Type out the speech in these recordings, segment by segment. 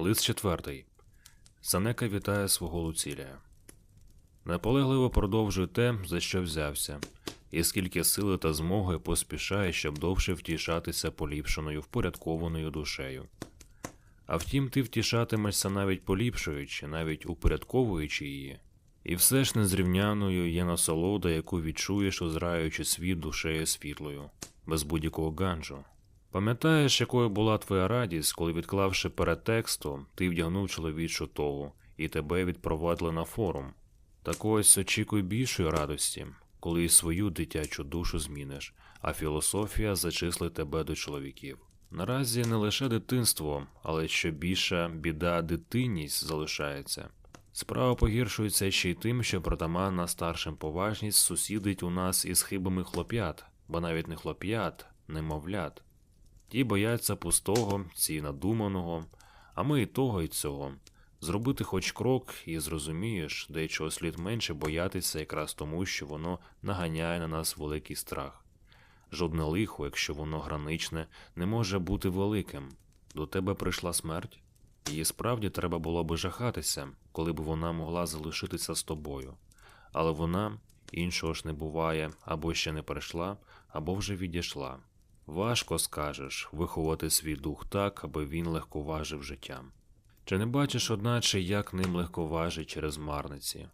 Лист четвертий. Санека вітає свого Луцілія. Наполегливо продовжує те, за що взявся, і скільки сили та змоги поспішає, щоб довше втішатися поліпшеною, впорядкованою душею. А втім, ти втішатимешся навіть поліпшуючи, навіть упорядковуючи її. І все ж незрівняною є насолода, яку відчуєш, озраючи світ душею світлою, без будь-якого ганджу. Пам'ятаєш, якою була твоя радість, коли, відклавши перед текстом, ти вдягнув чоловічу тогу і тебе відпровадили на форум. Так ось очікуй більшої радості, коли і свою дитячу душу зміниш, а філософія зачислить тебе до чоловіків. Наразі не лише дитинство, але що більша біда дитинність залишається. Справа погіршується ще й тим, що протаманна старшим поважність сусідить у нас із хибами хлоп'ят, бо навіть не хлоп'ят, немовлят. Ті бояться пустого, ці надуманого, а ми і того, і цього. Зробити хоч крок і зрозумієш, де чого слід менше боятися якраз тому, що воно наганяє на нас великий страх. Жодне лихо, якщо воно граничне, не може бути великим. До тебе прийшла смерть? Її справді треба було би жахатися, коли б вона могла залишитися з тобою. Але вона іншого ж не буває, або ще не прийшла, або вже відійшла. Важко скажеш виховати свій дух так, аби він легковажив життям. Чи не бачиш, одначе, як ним легковажить через марниці?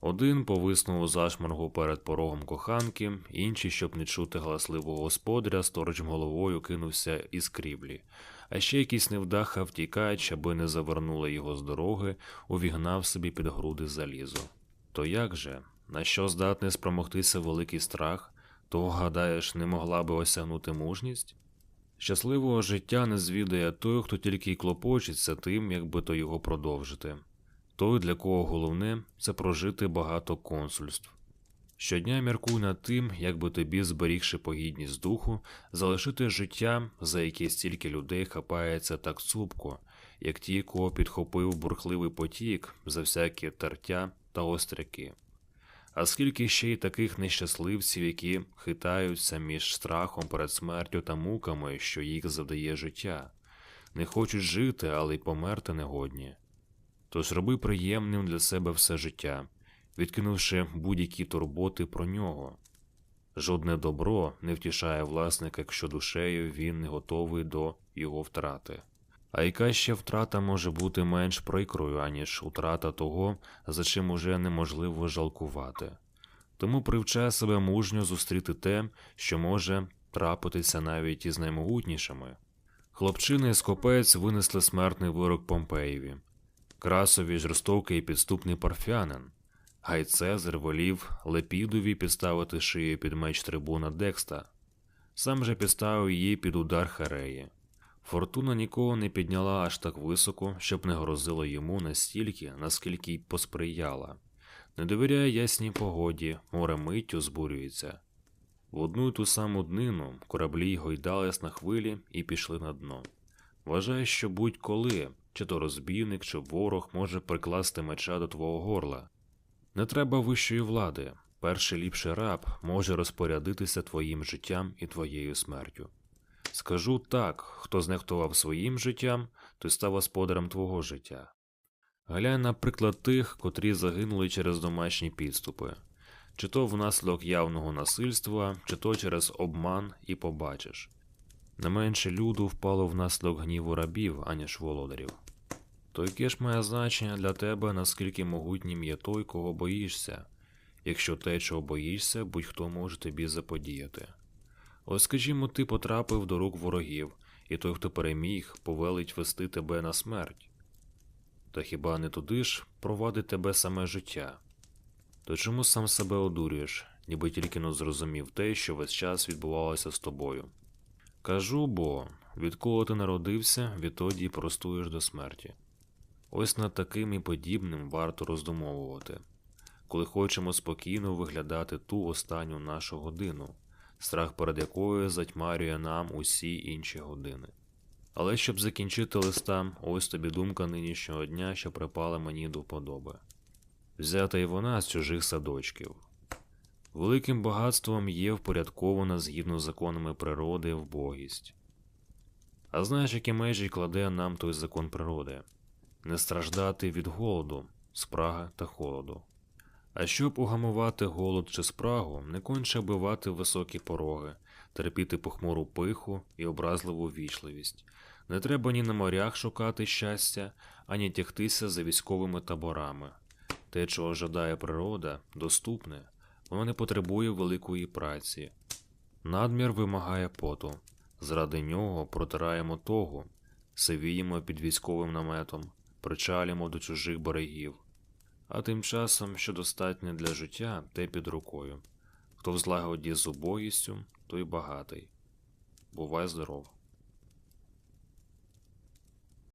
Один повиснув у зашморгу перед порогом коханки, інший, щоб не чути галасливого господаря, сторожем головою кинувся із кріблі, а ще якийсь невдаха втікач, аби не завернули його з дороги, увігнав собі під груди залізо. То як же, на що здатний спромогтися великий страх, того, гадаєш, не могла би осягнути мужність? Щасливого життя не звідає той, хто тільки й клопочеться тим, як би то його продовжити. Той, для кого головне, це прожити багато консульств. Щодня міркуй над тим, як би тобі, зберігши погідність духу, залишити життя, за яке стільки людей хапається так цупко, як ті, кого підхопив бурхливий потік за всякі тертя та остряки. А скільки ще й таких нещасливців, які хитаються між страхом перед смертю та муками, що їх завдає життя, не хочуть жити, але й померти негодні. Тож роби приємним для себе все життя, відкинувши будь-які турботи про нього. Жодне добро не втішає власника, якщо душею він не готовий до його втрати. А яка ще втрата може бути менш прикрою, аніж утрата того, за чим уже неможливо жалкувати. Тому привчай себе мужньо зустріти те, що може трапитися навіть із наймогутнішими. Хлопчина і скопець винесли смертний вирок Помпеєві, красові жорстокий і підступний парфянин. Гай Цезар волів Лепідові підставити шию під меч трибуна Декста, сам же підставив її під удар Хареї. Фортуна нікого не підняла аж так високо, щоб не грозило йому настільки, наскільки й посприяла. Не довіряє ясній погоді, море миттю збурюється. В одну й ту саму днину кораблі гойдались на хвилі і пішли на дно. Вважає, що будь-коли, чи то розбійник, чи ворог може прикласти меча до твого горла. Не треба вищої влади, перший ліпший раб може розпорядитися твоїм життям і твоєю смертю. Скажу так, хто знехтував своїм життям, той став господарем твого життя. Глянь, наприклад, тих, котрі загинули через домашні підступи, чи то внаслідок явного насильства, чи то через обман і побачиш. Не менше люду впало внаслідок гніву рабів, аніж володарів. То яке ж має значення для тебе, наскільки могутнім є той, кого боїшся, якщо те, чого боїшся, будь-хто може тобі заподіяти. Ось, скажімо, ти потрапив до рук ворогів, і той, хто переміг, повелить вести тебе на смерть. Та хіба не туди ж провадить тебе саме життя? То чому сам себе одурюєш, ніби тільки но зрозумів те, що весь час відбувалося з тобою? Кажу бо, відколи ти народився, відтоді простуєш до смерті. Ось над таким і подібним варто роздумовувати, коли хочемо спокійно виглядати ту останню нашу годину страх перед якою затьмарює нам усі інші години. Але щоб закінчити листа, ось тобі думка нинішнього дня, що припала мені до вподоби. Взята й вона з чужих садочків. Великим багатством є впорядкована згідно з законами природи вбогість. А знаєш, які межі кладе нам той закон природи? не страждати від голоду, спраги та холоду. А щоб угамувати голод чи спрагу, не конче бивати високі пороги, терпіти похмуру пиху і образливу вічливість. Не треба ні на морях шукати щастя, ані тягтися за військовими таборами. Те, чого жадає природа, доступне, воно не потребує великої праці. Надмір вимагає поту. Заради нього протираємо тогу, сивіємо під військовим наметом, причалімо до чужих берегів. А тим часом, що достатнє для життя, те під рукою. Хто в злагоді з убогістю, той багатий. Бувай здоров.